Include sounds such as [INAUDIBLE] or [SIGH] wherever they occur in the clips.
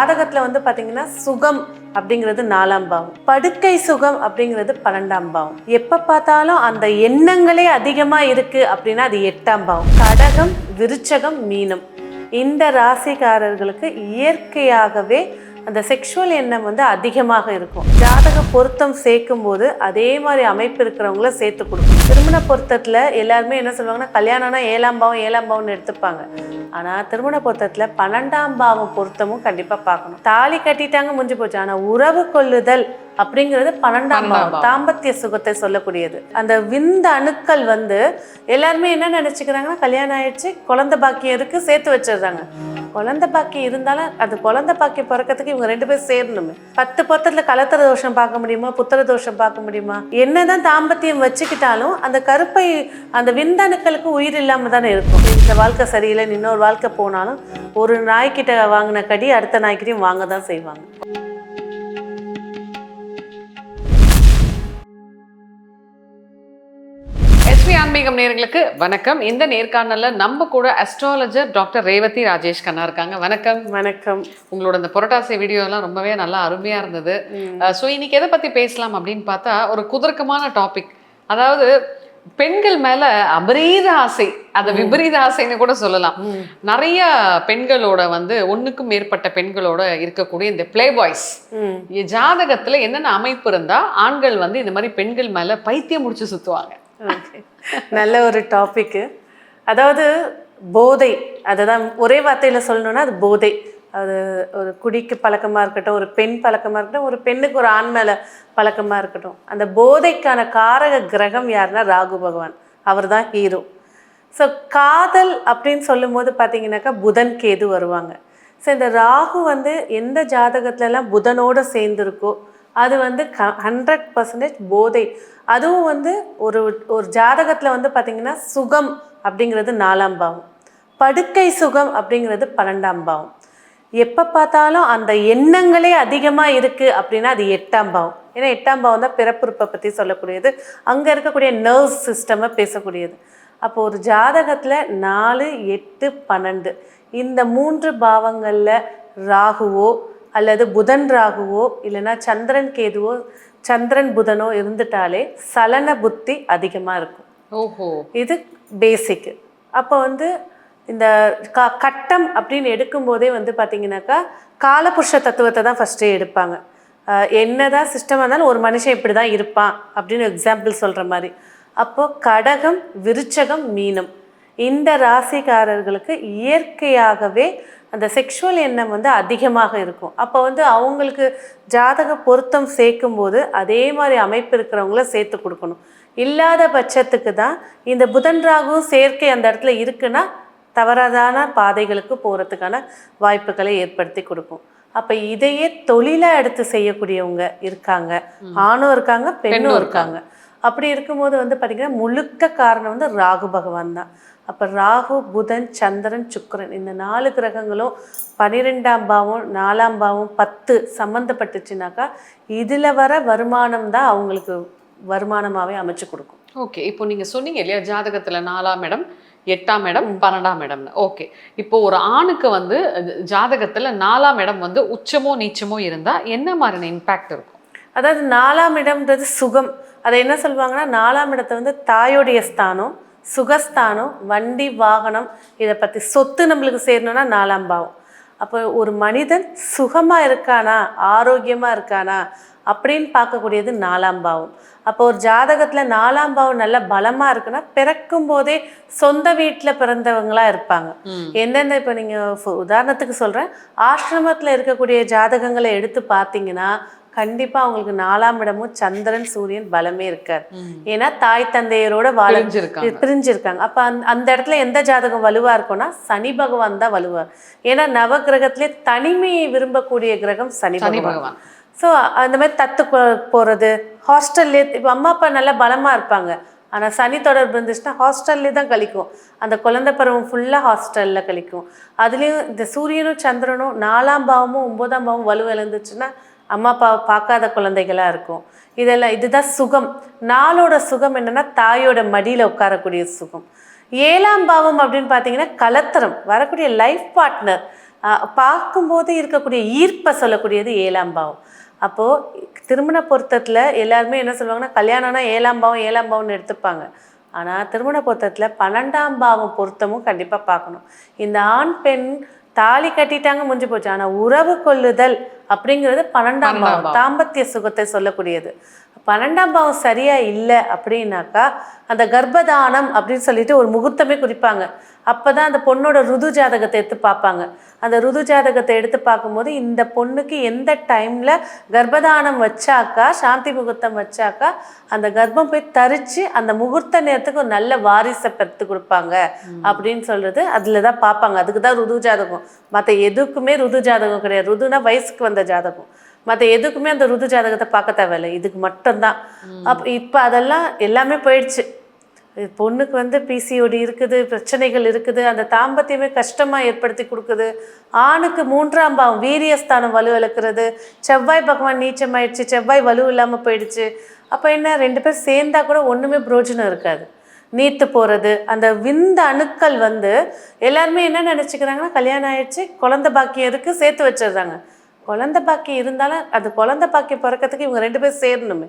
ஜாதகத்துல வந்து பாத்தீங்கன்னா சுகம் அப்படிங்கிறது நாலாம் பாவம். படுக்கை சுகம் அப்படிங்கிறது பன்னெண்டாம் பாவம். எப்ப பார்த்தாலும் அந்த எண்ணங்களே அதிகமா இருக்கு அப்படின்னா அது எட்டாம் பாவம். கடகம் விருச்சகம் மீனம். இந்த ராசிக்காரர்களுக்கு இயற்கையாகவே அந்த செக்ஷுவல் எண்ணம் வந்து அதிகமாக இருக்கும். ஜாதக பொருத்தம் சேர்க்கும் போது அதே மாதிரி அமைப்பு இருக்கிறவங்கள சேர்த்து கொடுக்கும். திருமண பொருத்தத்தில் எல்லாருமே என்ன சொல்லுவாங்கன்னா கல்யாணம்னா ஏழாம் பாவம் ஏழாம் பாவம்னு எடுத்துப்பாங்க. ஆனால் திருமண பொருத்தத்தில் பன்னெண்டாம் பாவம் பொருத்தமும் கண்டிப்பாக பார்க்கணும். தாலி கட்டிட்டாங்க முடிஞ்சு போச்சு. ஆனால் உறவு கொள்ளுதல் அப்படிங்கிறது பன்னெண்டாம் பாவம். தாம்பத்திய சுகத்தை சொல்லக்கூடியது. அந்த விந்த அணுக்கள் வந்து எல்லாருமே என்ன நினைச்சுக்கிறாங்கன்னா கல்யாணம் ஆயிடுச்சு குழந்தை பாக்கியம் இருக்கு சேர்த்து வச்சிடுறாங்க. குழந்தை பாக்கியம் இருந்தாலும் அது குழந்தை பாக்கியம் பிறக்கிறதுக்கு இவங்க ரெண்டு பேரும் சேரணுமே. பத்து பொருத்தத்துல கலத்திர தோஷம் பார்க்க முடியுமா புத்திர தோஷம் பார்க்க முடியுமா? என்னதான் தாம்பத்தியம் வச்சுக்கிட்டாலும் அந்த கருப்பை அந்த விந்தணுக்களுக்கு உயிர் இல்லாம தானே இருக்கும். இந்த வாழ்க்கை சரியில்லை இன்னொரு வாழ்க்கை போனாலும் ஒரு நாய்க்கிட்ட வாங்கின கடி அடுத்த நாய்க்கிட்டையும் வாங்க தான் செய்வாங்க. ஆன்மீகம் நேயர்களுக்கு வணக்கம். இந்த நேர்காணல்ல நம்ம கூட அஸ்ட்ராலஜர் டாக்டர் ரேவதி ராஜேஷ் கண்ணா இருக்காங்க. வணக்கம். வணக்கம். உங்களோட இந்த புரட்டாசி வீடியோ எல்லாம் ரொம்பவே நல்லா அருமையா இருந்தது. ஸோ இன்னைக்கு எதை பத்தி பேசலாம் அப்படின்னு பார்த்தா ஒரு குதர்க்கமான டாபிக் அதாவது பெண்கள் மேல அபரீத ஆசை அந்த விபரீத ஆசைன்னு கூட சொல்லலாம். நிறைய பெண்களோட வந்து ஒண்ணுக்கும் மேற்பட்ட பெண்களோட இருக்கக்கூடிய இந்த பிளே பாய்ஸ் ஜாதகத்துல என்னென்ன அமைப்பு இருந்தா ஆண்கள் வந்து இந்த மாதிரி பெண்கள் மேல பைத்தியம் முடிச்சு சுத்துவாங்க. நல்ல ஒரு டாபிக்கு அதாவது போதை. அதுதான் ஒரே வார்த்தையில் சொல்லணும்னா அது போதை. அது ஒரு குடிக்கு பழக்கமாக இருக்கட்டும் ஒரு பெண் பழக்கமாக இருக்கட்டும் ஒரு பெண்ணுக்கு ஒரு ஆண் மேலே பழக்கமாக இருக்கட்டும். அந்த போதைக்கான காரக கிரகம் யாருன்னா ராகு பகவான். அவர் தான் ஹீரோ ஸோ காதல் அப்படின்னு சொல்லும்போது பார்த்தீங்கன்னாக்கா புதன் கேது வருவாங்க. ஸோ இந்த ராகு வந்து எந்த ஜாதகத்துலலாம் புதனோடு சேர்ந்துருக்கோ அது வந்து க ஹண்ட்ரட் பர்சன்டேஜ் போதை. அதுவும் வந்து ஒரு ஒரு ஜாதகத்தில் வந்து பார்த்திங்கன்னா சுகம் அப்படிங்கிறது நாலாம் பாவம். படுக்கை சுகம் அப்படிங்கிறது பன்னெண்டாம் பாவம். எப்போ பார்த்தாலும் அந்த எண்ணங்களே அதிகமாக இருக்குது அப்படின்னா அது எட்டாம் பாவம். ஏன்னா எட்டாம் பாவம் தான் பிறப்புறுப்பை பற்றி சொல்லக்கூடியது. அங்கே இருக்கக்கூடிய நர்வ் சிஸ்டமை பேசக்கூடியது. அப்போ ஒரு ஜாதகத்தில் நாலு எட்டு பன்னெண்டு. இந்த மூன்று பாவங்களில் ராகுவோ அல்லது புதன் ராகுவோ இல்லைன்னா சந்திரன் கேதுவோ சந்திரன் புதனோ இருந்துட்டாலே சலன புத்தி அதிகமாக இருக்கும். ஓஹோ. இது பேசிக்கு அப்போ வந்து இந்த க கட்டம் அப்படின்னு எடுக்கும்போதே வந்து பார்த்தீங்கன்னாக்கா காலபுருஷ தத்துவத்தை தான் ஃபஸ்ட்டு எடுப்பாங்க. என்னதான் சிஸ்டமாக இருந்தாலும் ஒரு மனுஷன் இப்படி தான் இருப்பான் அப்படின்னு எக்ஸாம்பிள் சொல்கிற மாதிரி. அப்போது கடகம் விருச்சகம் மீனம். இந்த ராசிக்காரர்களுக்கு இயற்கையாகவே அந்த செக்ஷுவல் எண்ணம் வந்து அதிகமாக இருக்கும். அப்போ வந்து அவங்களுக்கு ஜாதக பொருத்தம் சேர்க்கும்போது அதே மாதிரி அமைப்பு இருக்கிறவங்கள சேர்த்து கொடுக்கணும். இல்லாத பட்சத்துக்கு தான் இந்த புதன் ராகு சேர்க்கை அந்த இடத்துல இருக்குன்னா தவறாதான பாதைகளுக்கு போகிறதுக்கான வாய்ப்புகளை ஏற்படுத்தி கொடுக்கும். அப்போ இதையே தொழிலாக எடுத்து செய்யக்கூடியவங்க இருக்காங்க. ஆணும் இருக்காங்க பெண்ணும் இருக்காங்க. அப்படி இருக்கும்போது வந்து பார்த்திங்கன்னா முழுக்க காரணம் வந்து ராகு பகவான் தான். அப்போ ராகு புதன் சந்திரன் சுக்கிரன் இந்த நாலு கிரகங்களும் பன்னிரெண்டாம் பாவம் நாலாம் பாவம் பத்து சம்மந்தப்பட்டுச்சுனாக்கா இதில் வர வருமானம் தான் அவங்களுக்கு வருமானமாகவே அமைச்சு கொடுக்கும். ஓகே. இப்போ நீங்க சொன்னீங்க இல்லையா ஜாதகத்துல நாலாம் இடம் எட்டாம் இடம் பன்னெண்டாம் இடம்னு. ஓகே. இப்போ ஒரு ஆணுக்கு வந்து ஜாதகத்துல நாலாம் இடம் வந்து உச்சமோ நீச்சமோ இருந்தா என்ன மாதிரியான இம்பாக்ட் இருக்கும்? அதாவது நாலாம் இடம்ன்றது சுகம். அதை என்ன சொல்லுவாங்கன்னா நாலாம் இடத்தை வந்து தாயோடைய ஸ்தானம் சுகஸ்தானம் வண்டி வாகனம் இதை பற்றி சொத்து நம்மளுக்கு சேரணும்னா நாலாம் பாவம். அப்போ ஒரு மனிதன் சுகமாக இருக்கானா ஆரோக்கியமாக இருக்கானா அப்படின்னு பார்க்கக்கூடியது நாலாம் பாவம். அப்போ ஒரு ஜாதகத்தில் நாலாம் பாவம் நல்ல பலமாக இருக்குன்னா பிறக்கும் போதே சொந்த வீட்டில் பிறந்தவங்களா இருப்பாங்க. எந்தெந்த இப்போ நீங்கள் உதாரணத்துக்கு சொல்கிறேன் ஆசிரமத்தில் இருக்கக்கூடிய ஜாதகங்களை எடுத்து பார்த்தீங்கன்னா கண்டிப்பாக அவங்களுக்கு நாலாம் இடமும் சந்திரன் சூரியன் பலமே இருக்காது ஏன்னா தாய் தந்தையரோட வாழ பிரிஞ்சிருக்காங்க. அப்போ அந்த இடத்துல எந்த ஜாதகம் வலுவா இருக்கும்னா சனி பகவான் தான் வலுவார் ஏன்னா நவ கிரகத்திலே தனிமையை விரும்பக்கூடிய கிரகம் சனி பகவான். ஸோ அந்த மாதிரி தத்து போறது ஹாஸ்டல்லே இப்போ அம்மா அப்பா நல்லா பலமா இருப்பாங்க. ஆனா சனி தொடர்பு இருந்துச்சுன்னா ஹாஸ்டல்லே தான் கழிக்கும். அந்த குழந்தை பருவம் ஃபுல்லா ஹாஸ்டல்ல கழிக்கும். அதுலேயும் இந்த சூரியனும் சந்திரனும் நாலாம் பாவமும் ஒன்பதாம் பாவம் வலு இழந்துச்சுன்னா அம்மா அப்பாவை பார்க்காத குழந்தைகளாக இருக்கும். இதெல்லாம் இதுதான் சுகம். நாளோட சுகம் என்னென்னா தாயோட மடியில் உட்காரக்கூடிய சுகம். ஏழாம் பாவம் அப்படின்னு பார்த்தீங்கன்னா கலத்தரம். வரக்கூடிய லைஃப் பார்ட்னர். பார்க்கும்போது இருக்கக்கூடிய ஈர்ப்பை சொல்லக்கூடியது ஏழாம் பாவம். அப்போது திருமண பொருத்தத்தில் எல்லாருமே என்ன சொல்லுவாங்கன்னா கல்யாணம்னா ஏழாம் பாவம் ஏழாம் பாவம்னு எடுத்துப்பாங்க. ஆனால் திருமண பொருத்தத்தில் பன்னெண்டாம் பாவம் பொருத்தமும் கண்டிப்பாக பார்க்கணும். இந்த ஆண் பெண் தாலி கட்டிட்டாங்க முடிஞ்சு போச்சு. ஆனால் உறவு கொள்ளுதல் அப்படிங்கிறது பன்னெண்டாம் பாவம். தாம்பத்திய சுகத்தை சொல்லக்கூடியது. பன்னெண்டாம் பாவம் சரியா இல்லை அப்படின்னாக்கா அந்த கர்ப்பதானம் அப்படின்னு சொல்லிட்டு ஒரு முகூர்த்தமே குறிப்பாங்க. அப்பதான் அந்த பொண்ணோட ருது ஜாதகத்தை எடுத்து பார்ப்பாங்க. அந்த ருது ஜாதகத்தை எடுத்து பார்க்கும்போது இந்த பொண்ணுக்கு எந்த டைம்ல கர்ப்பதானம் வச்சாக்கா சாந்தி முகூர்த்தம் வச்சாக்கா அந்த கர்ப்பம் போய் தரிச்சு அந்த முகூர்த்த நேரத்துக்கு ஒரு நல்ல வாரிசை பெற்று கொடுப்பாங்க அப்படின்னு சொல்றது அதுல தான் பார்ப்பாங்க. அதுக்கு தான் ருது ஜாதகம். மற்ற எதுக்குமே ருது ஜாதகம் கிடையாது. ருதுனா வயசுக்கு வந்த ஜாதகம். மற்ற எதுக்குமே அந்த ருது ஜாதகத்தை பார்க்க தேவையில்லை. இதுக்கு மட்டும்தான். அப்போ இப்போ அதெல்லாம் எல்லாமே போயிடுச்சு. பொண்ணுக்கு வந்து பிசிஓடி இருக்குது பிரச்சனைகள் இருக்குது அந்த தாம்பத்தியமே கஷ்டமாக ஏற்படுத்தி கொடுக்குது. ஆணுக்கு மூன்றாம் பாவம் வீரியஸ்தானம் வலு இழக்கிறது. செவ்வாய் பகவான் நீச்சமாயிடுச்சு செவ்வாய் வலு இல்லாமல் போயிடுச்சு. அப்போ என்ன ரெண்டு பேர் சேர்ந்தா கூட ஒன்றுமே பிரயோஜனம் இருக்காது. நீத்து போகிறது அந்த விந்த அணுக்கள் வந்து எல்லாருமே என்ன நினச்சிக்கிறாங்கன்னா கல்யாணம் ஆயிடுச்சு குழந்தை பாக்கியம் இருக்குது சேர்த்து வச்சிடுறாங்க. குழந்த பாக்கியம் இருந்தாலும் அது குழந்த பாக்கியம் பிறக்கிறதுக்கு இவங்க ரெண்டு பேரும் சேரணுமே.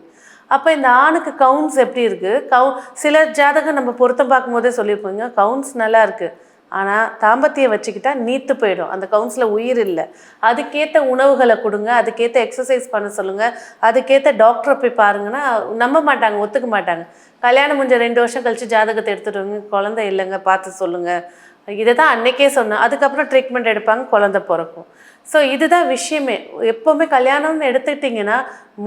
அப்போ இந்த ஆணுக்கு கவுன்ஸ் எப்படி இருக்குது கவு சில ஜாதகம் நம்ம பொருத்தம் பார்க்கும்போதே சொல்லியிருப்போங்க கவுன்ஸ் நல்லா இருக்குது ஆனால் தாம்பத்தியம் வச்சுக்கிட்டா நீத்து போயிடும். அந்த கவுன்ஸில் உயிர் இல்லை. அதுக்கேற்ற உணவுகளை கொடுங்க அதுக்கேற்ற எக்ஸசைஸ் பண்ண சொல்லுங்கள் அதுக்கேற்ற டாக்டரை போய் பாருங்கன்னா நம்ப மாட்டாங்க ஒத்துக்க மாட்டாங்க. கல்யாணம் முடிஞ்ச ரெண்டு வருஷம் கழிச்சு ஜாதகத்தை எடுத்துகிட்டு வாங்க குழந்தை இல்லைங்க பார்த்து சொல்லுங்கள் இதை தான் அன்னைக்கே சொன்னேன் அதுக்கப்புறம் ட்ரீட்மெண்ட் எடுப்பாங்க குழந்த பிறக்கும். ஸோ இதுதான் விஷயமே. எப்போவுமே கல்யாணம்னு எடுத்துக்கிட்டிங்கன்னா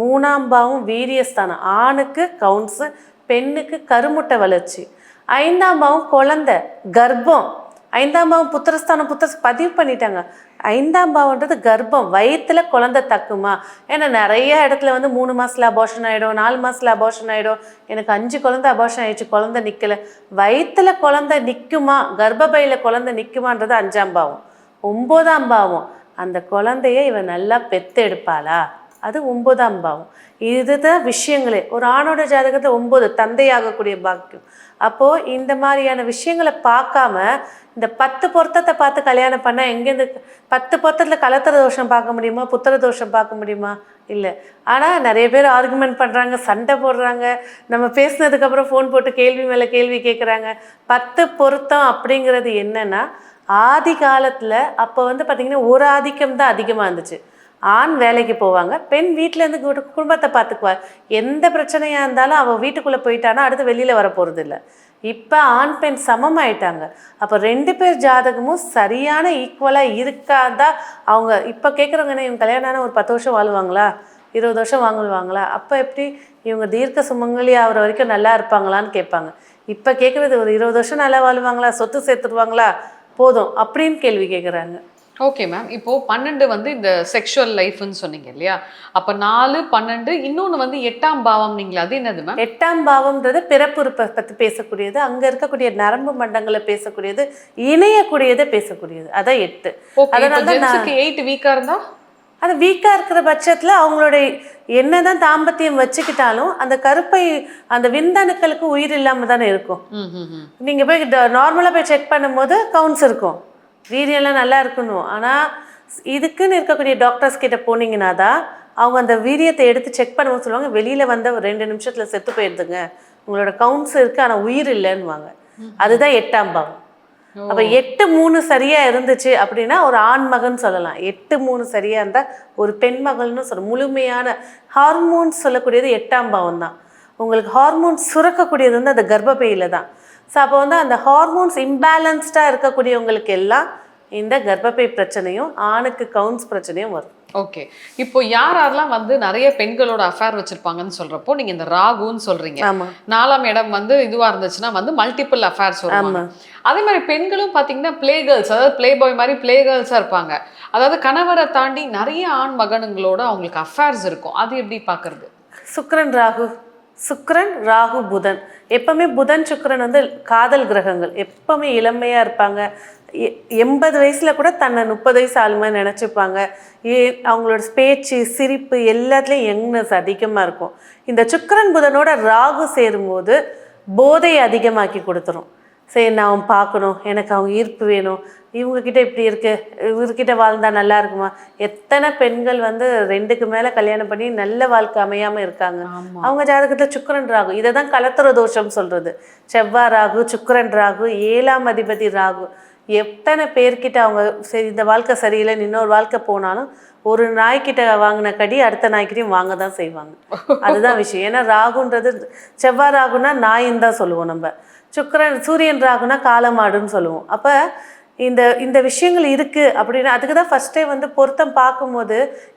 மூணாம் பாவம் வீரியஸ்தானம். ஆணுக்கு கவுன்ஸு பெண்ணுக்கு கருமுட்டை வளர்ச்சி. ஐந்தாம் பாவம் குழந்த கர்ப்பம். ஐந்தாம் பாவம் புத்திரஸ்தானம் புத்திர பதிவு பண்ணிட்டாங்க. ஐந்தாம் பாவன்றது கர்ப்பம். வயிற்றில் குழந்தை தக்குமா? ஏன்னா நிறைய இடத்துல வந்து மூணு மாதத்தில் அபார்ஷன் ஆகிடும் நாலு மாசத்துல அபார்ஷன் ஆகிடும் எனக்கு அஞ்சு குழந்தை அபார்ஷன் ஆயிடுச்சு குழந்தை நிற்கலை வயிற்றுல குழந்தை நிற்குமா கர்ப்பபையில் குழந்தை நிற்குமான்றது அஞ்சாம் பாவம். ஒம்போதாம் பாவம். அந்த குழந்தைய இவன் நல்லா பெத்து எடுப்பாளா அது ஒன்பதாம் பாவம். இதுதான் விஷயங்களே. ஒரு ஆணோட ஜாதகத்தை ஒன்பது தந்தையாகக்கூடிய பாக்கியம். அப்போது இந்த மாதிரியான விஷயங்களை பார்க்காம இந்த பத்து பொருத்தத்தை பார்த்து கல்யாணம் பண்ணால் எங்கேருந்து பத்து பொருத்தத்தில் கலத்திர தோஷம் பார்க்க முடியுமா புத்திர தோஷம் பார்க்க முடியுமா? இல்லை. ஆனால் நிறைய பேர் ஆர்குமெண்ட் பண்ணுறாங்க சண்டை போடுறாங்க. நம்ம பேசுனதுக்கப்புறம் ஃபோன் போட்டு கேள்வி மேலே கேள்வி கேட்குறாங்க பத்து பொருத்தம் அப்படிங்கிறது என்னென்னா ஆதி காலத்தில் அப்போ வந்து பார்த்திங்கன்னா ஒரு ஆதிக்கம் தான் அதிகமாக இருந்துச்சு. ஆண் வேலைக்கு போவாங்க பெண் வீட்டிலேருந்து குடும்பத்தை பார்த்துக்குவா. எந்த பிரச்சனையாக இருந்தாலும் அவள் வீட்டுக்குள்ளே போயிட்டானா அடுத்து வெளியில் வர போகிறது இல்லை இப்போ ஆண் பெண் சமமாயிட்டாங்க. அப்போ ரெண்டு பேர் ஜாதகமும் சரியான ஈக்குவலாக இருக்காதா? அவங்க இப்போ கேட்குறவங்க என்ன இவங்க கல்யாணம் ஒரு பத்து வருஷம் வாழுவாங்களா? இருபது வருஷம் வாங்குவாங்களா? அப்போ எப்படி இவங்க தீர்க்க சுமங்கலி ஆகிற வரைக்கும் நல்லா இருப்பாங்களான்னு கேட்பாங்க. இப்போ கேட்குறது ஒரு இருபது வருஷம் நல்லா வாழ்வாங்களா? சொத்து சேர்த்துருவாங்களா? போதும் அப்படின்னு கேள்வி கேட்குறாங்க ஓகே மேம் இப்போ பன்னெண்டு வந்து இந்த செக்ஷுவல் லைஃப்னு சொன்னீங்க இல்லையா? அப்ப நாலு பன்னெண்டு இன்னொன்னு வந்து எட்டாம் பாவம் நீங்களா அது என்னது மேம் எட்டாம் பாவம்ன்றது பிறப்புறுப்பை பற்றி பேசக்கூடியது அங்கே இருக்கக்கூடிய நரம்பு மண்டங்களை பேசக்கூடியது இணையக்கூடியதை பேசக்கூடியது. அதான் எட்டு. அதனால தான் எயிட் வீக்கா இருந்தா? அது வீக்காக இருக்கிற பட்சத்தில் அவங்களுடைய என்னதான் தாம்பத்தியம் வச்சுக்கிட்டாலும் அந்த கருப்பை அந்த விந்தணுக்களுக்கு உயிர் இல்லாமல் தானே இருக்கும். நீங்கள் போய் நார்மலாக போய் செக் பண்ணும்போது கவுன்ஸ் இருக்கும். வீரியம்லாம் நல்லா இருக்கணும். ஆனால் இதுக்குன்னு இருக்கக்கூடிய டாக்டர்ஸ் கிட்ட போனீங்கன்னா தான் அவங்க அந்த வீரியத்தை எடுத்து செக் பண்ணும்போது சொல்லுவாங்க வெளியில் வந்த ஒரு ரெண்டு நிமிஷத்தில் செத்து போயிடுதுங்க உங்களோட கவுன்ஸ் இருக்குது ஆனால் உயிர் இல்லைன்னுவாங்க. அதுதான் எட்டாம் பாவம். அப்போ எட்டு மூணு சரியாக இருந்துச்சு அப்படின்னா ஒரு ஆண் மகன் சொல்லலாம். எட்டு மூணு சரியாக இருந்தால் ஒரு பெண் மகள்னு சொல்ல முழுமையான ஹார்மோன்ஸ் சொல்லக்கூடியது எட்டாம் பாவம் தான் உங்களுக்கு ஹார்மோன்ஸ் சுரக்கக்கூடியது வந்து அந்த கர்ப்பப்பையில் தான் ஸோ அப்போ வந்து அந்த ஹார்மோன்ஸ் இம்பேலன்ஸ்டாக இருக்கக்கூடியவங்களுக்கு எல்லாம் இந்த கர்ப்பப்பை பிரச்சனையும் ஆணுக்கு கவுன்ஸ் பிரச்சனையும் வரும். ஓகே இப்போ யார் யாரெல்லாம் வந்து நிறைய பெண்களோட அஃபேர் வச்சிருப்பாங்கன்னு சொல்றப்போ நீங்க இந்த ராகுன்னு சொல்றீங்க. நாலாம் இடம் வந்து இதுவா இருந்துச்சுன்னா வந்து மல்டிபிள் அஃபேர்ஸ் வருவாங்க. அதே மாதிரி பெண்களும் பாத்தீங்கன்னா ப்ளே கேர்ள்ஸ் அதாவது ப்ளே பாய் மாதிரி ப்ளே கேர்ள்ஸாக இருப்பாங்க. அதாவது கணவரை தாண்டி நிறைய ஆண் மகனுங்களோட அவங்களுக்கு அஃபேர்ஸ் இருக்கும். அது எப்படி பார்க்கறது சுக்கிரன் ராகு. சுக்ரன் ராகு புதன். எப்பவுமே புதன் சுக்ரன் வந்து காதல் கிரகங்கள். எப்பவுமே இளமையாக இருப்பாங்க. எ- எண்பது வயசில் கூட தன்னை முப்பது வயசு ஆளுமே நினச்சிப்பாங்க. ஏ அவங்களோட பேச்சு சிரிப்பு எல்லாத்துலேயும் யங்னஸ் அதிகமாக இருக்கும். இந்த சுக்கரன் புதனோட ராகு சேரும்போது போதை அதிகமாக்கி கொடுத்துரும். சரி நான் அவன் பார்க்கணும். எனக்கு அவங்க ஈர்ப்பு வேணும். இவங்க கிட்ட இப்படி இருக்கு. இவர்கிட்ட வாழ்ந்தா நல்லா இருக்குமா? எத்தனை பெண்கள் வந்து ரெண்டுக்கு மேல கல்யாணம் பண்ணி நல்ல வாழ்க்கை அமையாம இருக்காங்க. அவங்க ஜாதகத்துல சுக்கிரன் ராகு. இதை தான் கலத்திர தோஷம் சொல்றது. செவ்வாய் ராகு சுக்கிரன் ராகு ஏழாம் அதிபதி ராகு. எத்தனை பேர்கிட்ட அவங்க சரி இந்த வாழ்க்கை சரியில்லை இன்னொரு வாழ்க்கை போனாலும் ஒரு நாய்க்கிட்ட வாங்கின கடி அடுத்த நாய்க்கிட்டையும் வாங்க தான் செய்வாங்க. அதுதான் விஷயம். ஏன்னா ராகுன்றது செவ்வாய் ராகுனா நாயின்னு தான் சொல்லுவோம் நம்ம. சுக்கிரன் சூரியன் ராகுனா காலமாடுன்னு சொல்லுவோம். அப்போ இந்த இந்த விஷயங்கள் இருக்கு அப்படின்னா அதுக்கு தான் ஃபர்ஸ்டே வந்து பொருத்தம் பார்க்கும்போது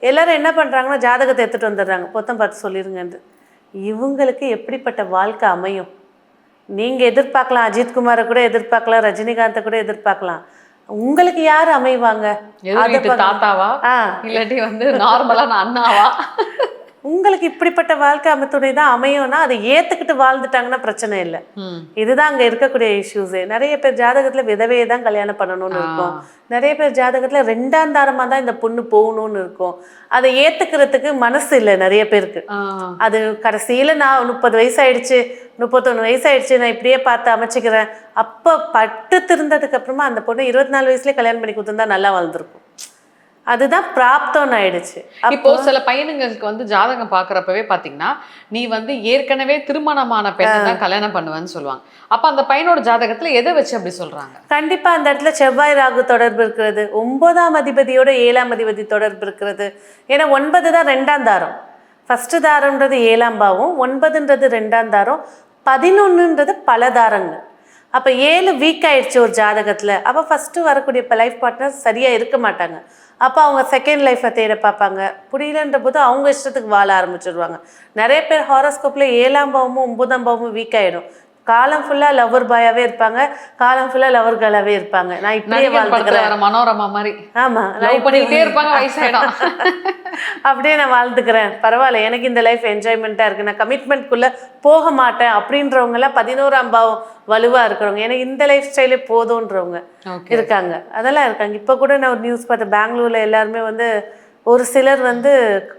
எல்லாரும் என்ன பண்றாங்கன்னா ஜாதகத்தை எடுத்துட்டு வந்துடுறாங்க. பொருத்தம் பார்த்து சொல்லிருங்கன்னு இவங்களுக்கு எப்படிப்பட்ட வாழ்க்கை அமையும்? நீங்க எதிர்பார்க்கலாம் அஜித்குமாரை கூட எதிர்பார்க்கலாம் ரஜினிகாந்தை கூட எதிர்பார்க்கலாம். உங்களுக்கு யார் அமைவாங்க? தாத்தாவா? இல்லாட்டி வந்து நார்மலான அண்ணாவா? உங்களுக்கு இப்படிப்பட்ட வாழ்க்கை அமைத்துணை தான் அமையும்னா அதை ஏத்துக்கிட்டு வாழ்ந்துட்டாங்கன்னா பிரச்சனை இல்லை. இதுதான் அங்க இருக்கக்கூடிய இஷ்யூஸே நிறைய பேர் ஜாதகத்துல விதவையை தான் கல்யாணம் பண்ணணும்னு இருக்கும். நிறைய பேர் ஜாதகத்துல ரெண்டாம் தாரமா தான் இந்த பொண்ணு போகணும்னு இருக்கும். அதை ஏத்துக்கிறதுக்கு மனசு இல்லை நிறைய பேருக்கு. அது கடைசியில நான் முப்பது வயசு ஆயிடுச்சு முப்பத்தொன்று வயசு ஆயிடுச்சு நான் இப்படியே பார்த்து அமைச்சுக்கிறேன். அப்போ பட்டு திருந்ததுக்கு அப்புறமா அந்த பொண்ணு இருபத்தி நாலு வயசுலயே கல்யாணம் பண்ணி கொடுத்துருந்தா நல்லா வாழ்ந்திருக்கும் அதுதான் பிராப்தம்னு ஆயிடுச்சு. இப்போ சில பையனுங்களுக்கு வந்து ஜாதகம் பாக்குறப்பவே பாத்தீங்கன்னா நீ வந்து ஏற்கனவே திருமணமான பெண்ணை தான் கல்யாணம் பண்ணுவேன்னு சொல்லுவாங்க. அப்ப அந்த பையனோட ஜாதகத்துல எதை வச்சு அப்படி சொல்றாங்க? கண்டிப்பா அந்த இடத்துல செவ்வாய் ராகு தொடர்பு இருக்கிறது. ஒன்பதாம் அதிபதியோட ஏழாம் அதிபதி தொடர்பு இருக்கிறது. ஏன்னா ஒன்பது தான் ரெண்டாம் தாரம். ஃபர்ஸ்ட் தாரம்ன்றது ஏழாம் பாவம் ஒன்பதுன்றது ரெண்டாம் தாரம் பதினொன்றுன்றது பல தாரங்கள். அப்போ ஏழு வீக் ஆயிடுச்சு ஒரு ஜாதகத்தில். அப்போ ஃபஸ்ட்டு வரக்கூடிய இப்போ லைஃப் பார்ட்னர் சரியாக இருக்க மாட்டாங்க. அப்போ அவங்க செகண்ட் லைஃப்பை தேட பார்ப்பாங்க. புரியலன்ற போது அவங்க இஷ்டத்துக்கு வாழ ஆரம்பிச்சிடுவாங்க நிறைய பேர் ஹாரோஸ்கோப்பில் ஏழாம் பாவமும் ஒன்பதாம் பாவமும் வீக் ஆகிடும் காலம் ஃபுல்லாக லவர் பாயாவே இருப்பாங்க. காலம் ஃபுல்லாக லவர் கேர்ளாவே இருப்பாங்க. நான் இப்படியே வாழ்ந்துக்கிறேன். மனோரமா மாதிரி. ஆமா நான் லவ் இப்படி பண்ணிக்கிட்டே இருப்பாங்க வயசாயிடும். [LAUGHS] அப்படியே நான் வாழ்ந்துக்கிறேன். பரவாயில்ல எனக்கு இந்த லைஃப் என்ஜாய்மெண்ட்டாக இருக்குது நான் கமிட்மெண்ட்குள்ளே போக மாட்டேன் அப்படின்றவங்கலாம் பதினோராம் பாவம் வலுவாக இருக்கிறவங்க. எனக்கு இந்த லைஃப் ஸ்டைலே போதுன்றவங்க ஓகே இருக்காங்க. அதெல்லாம் இருக்காங்க. இப்போ கூட நான் ஒரு நியூஸ் பார்த்தேன். பெங்களூர்ல எல்லாருமே வந்து ஒரு சிலர் வந்து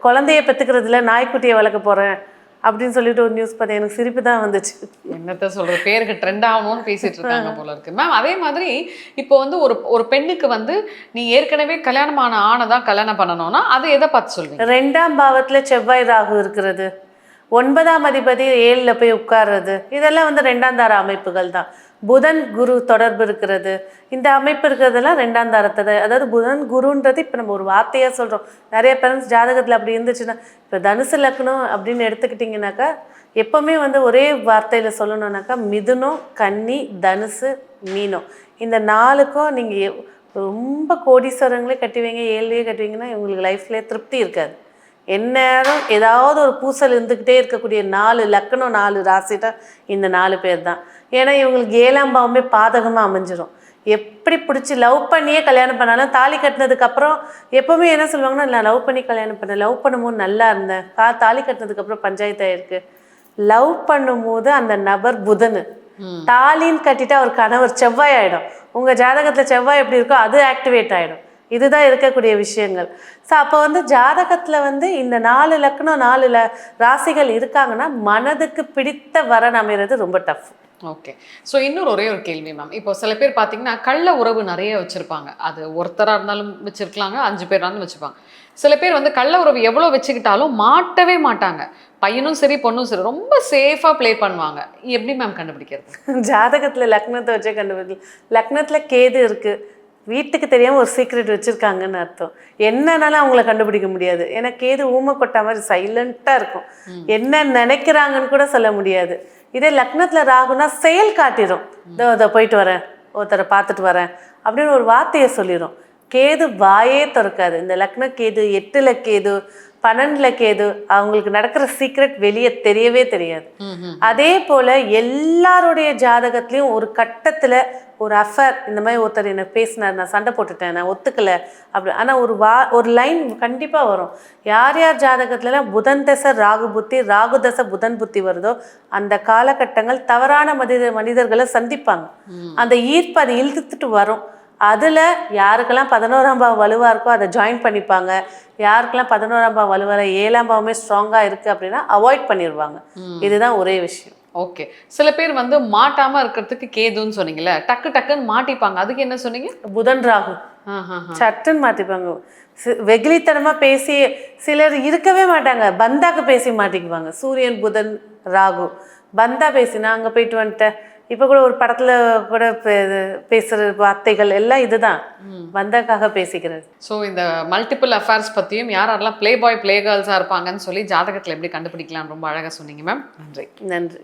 குழந்தைய பெற்றுக்கிறதுல நாய்க்குட்டியை வளர்க்க போகிறேன் அப்படின்னு சொல்லிட்டு ஒரு நியூஸ் பார்த்தேன் எனக்கு சிரிப்பு தான் வந்துச்சு. என்னத்த சொல்றது? பேருக்கு ட்ரெண்ட் ஆகணும்னு பேசிட்டு இருக்காங்க போல இருக்கு. மேம் அதே மாதிரி இப்போ வந்து ஒரு ஒரு பெண்ணுக்கு வந்து நீ ஏற்கனவே கல்யாணமான ஆணைதான் கல்யாணம் பண்ணணும்னா அது எதை பார்த்து சொல்வீங்க? ரெண்டாம் பாவத்துல செவ்வாய் ராகு இருக்கிறது. ஒன்பதாம் அதிபதி ஏழில் போய் உட்கார்றது. இதெல்லாம் வந்து ரெண்டாம் தார அமைப்புகள் தான். புதன் குரு தொடர்பு இருக்கிறது. இந்த அமைப்பு இருக்கிறதெல்லாம் ரெண்டாம் தாரத்தை அதாவது புதன் குருன்றது இப்போ நம்ம ஒரு வார்த்தையாக சொல்கிறோம் நிறைய பேரண்ட்ஸ் ஜாதகத்தில் அப்படி இருந்துச்சுன்னா இப்போ தனுசு லக்னம் அப்படின்னு எடுத்துக்கிட்டிங்கனாக்கா எப்போவுமே வந்து ஒரே வார்த்தையில் சொல்லணுன்னாக்கா மிதுனம் கன்னி தனுசு மீனம் இந்த நாளுக்கும் நீங்கள் ரொம்ப கோடீஸ்வரங்களே கட்டுவீங்க ஏழுலேயே கட்டுவீங்கன்னா இவங்களுக்கு லைஃப்லேயே திருப்தி இருக்காது. எந்நேரம் ஏதாவது ஒரு பூசல் இருந்துக்கிட்டே இருக்கக்கூடிய நாலு லக்கணம் நாலு ராசி தான் இந்த நாலு பேர் தான் ஏன்னா இவங்களுக்கு ஏழாம் பாவமே பாதகமாக அமைஞ்சிரும். எப்படி பிடிச்சி லவ் பண்ணியே கல்யாணம் பண்ணாலும் தாலி கட்டினதுக்கப்புறம் எப்போவுமே என்ன சொல்லுவாங்கன்னா நான் லவ் பண்ணி கல்யாணம் பண்ணேன். லவ் பண்ணும்போது நல்லா இருந்தேன். கா தாலி கட்டினதுக்கப்புறம் பஞ்சாயத்து ஆயிருக்கு. லவ் பண்ணும்போது அந்த நபர் புதனு. தாலின்னு கட்டிட்டு அவர் கணவர் செவ்வாய் ஆயிடும். உங்க ஜாதகத்துல செவ்வாய் எப்படி இருக்கோ அது ஆக்டிவேட் ஆயிடும். இதுதான் இருக்கக்கூடிய விஷயங்கள். ஸோ அப்போ வந்து ஜாதகத்துல வந்து இந்த நாலு லக்னம் நாலு ல ராசிகள் இருக்காங்கன்னா மனதுக்கு பிடித்த வரன் அமைகிறது ரொம்ப டஃப் ஓகே ஸோ இன்னொரு ஒரே ஒரு கேள்வி மேம் இப்போ சில பேர் பார்த்தீங்கன்னா கள்ள உறவு நிறைய வச்சிருப்பாங்க. அது ஒருத்தராக இருந்தாலும் வச்சிருக்கலாங்க அஞ்சு பேரா இருந்தாலும் வச்சுப்பாங்க சில பேர் வந்து கள்ள உறவு எவ்வளோ வச்சுக்கிட்டாலும் மாட்டவே மாட்டாங்க. பையனும் சரி பொண்ணும் சரி ரொம்ப சேஃபாக ப்ளே பண்ணுவாங்க. எப்படி மேம் கண்டுபிடிக்கிறது? [LAUGHS] ஜாதகத்துல லக்னத்தை வச்சே கண்டுபிடிக்கலாம் லக்னத்துல கேது இருக்கு. வீட்டுக்கு தெரியாம ஒரு சீக்ரெட் வச்சிருக்காங்கன்னு அர்த்தம். என்னன்னாலும் அவங்கள கண்டுபிடிக்க முடியாது. ஏன்னா கேது ஊமை கொட்டா மாதிரி சைலண்டா இருக்கும். என்ன நினைக்கிறாங்கன்னு கூட சொல்ல முடியாது. இதே லக்னத்துல ராகுனா செயல் காட்டிடும் இதோ இதோ போயிட்டு வரேன். ஒருத்தரை பார்த்துட்டு வரேன். அப்படின்னு ஒரு வார்த்தையை சொல்லிடும் கேது வாயே திறக்காது. இந்த லக்ன கேது எட்டுல கேது பன்னெண்டுல கேது அவங்களுக்கு நடக்கிற சீக்ரெட் வெளியே தெரியவே தெரியாது. அதே போல எல்லாருடைய ஜாதகத்திலையும் ஒரு கட்டத்துல ஒரு அஃபேர் இந்த மாதிரி ஒருத்தர் என்ன பேசினார் நான் சண்டை போட்டுட்டேன் நான் ஒத்துக்கல அப்படி. ஆனா ஒரு வா ஒரு லைன் கண்டிப்பா வரும். யார் யார் ஜாதகத்துலலாம் புதன் தசை ராகு புத்தி ராகு தசை புதன் புத்தி வருதோ அந்த காலகட்டங்கள் தவறான மனித மனிதர்களை சந்திப்பாங்க. அந்த ஈர்ப்பு அதை இழுத்துட்டு வரும். அதுல யாருக்கெல்லாம் பதினோராம் பாவம் வலுவா இருக்கோ அதை ஜாயின் பண்ணிப்பாங்க. யாருக்கெல்லாம் பதினோராம் பாவம் வலுவா இல்லை, ஏழாம் பாவமே ஸ்ட்ராங்கா இருக்கு அப்படின்னா அவாய்ட் பண்ணிடுவாங்க இதுதான் ஒரே விஷயம். ஓகே சில பேர் வந்து மாட்டாம இருக்கிறதுக்கு கேதுன்னு சொன்னீங்கல்ல டக்கு டக்குன்னு மாட்டிப்பாங்க. அதுக்கு என்ன சொன்னீங்க? புதன் ராகு. சட்டுன்னு மாட்டிப்பாங்க. சி- வெகுளித்தனமா பேசி சிலர் இருக்கவே மாட்டாங்க. பந்தாக்கு பேசி மாட்டிக்குவாங்க. சூரியன் புதன் ராகு. பந்தா பேசி நான் அங்க போயிட்டு வந்துட்டேன் இப்போ கூட ஒரு படத்துல கூட பே- பேசுற வார்த்தைகள் எல்லாம் இதுதான். பந்தாக்காக பேசிக்கிறது. ஸோ இந்த மல்டிபிள் அஃபேர்ஸ் பற்றியும் யார் யாரெல்லாம் ப்ளே பாய் ப்ளே கேர்ள்ஸாக இருப்பாங்கன்னு சொல்லி ஜாதகத்தில் எப்படி கண்டுபிடிக்கலாம் ரொம்ப அழகாக சொன்னீங்க மேம் நன்றி நன்றி.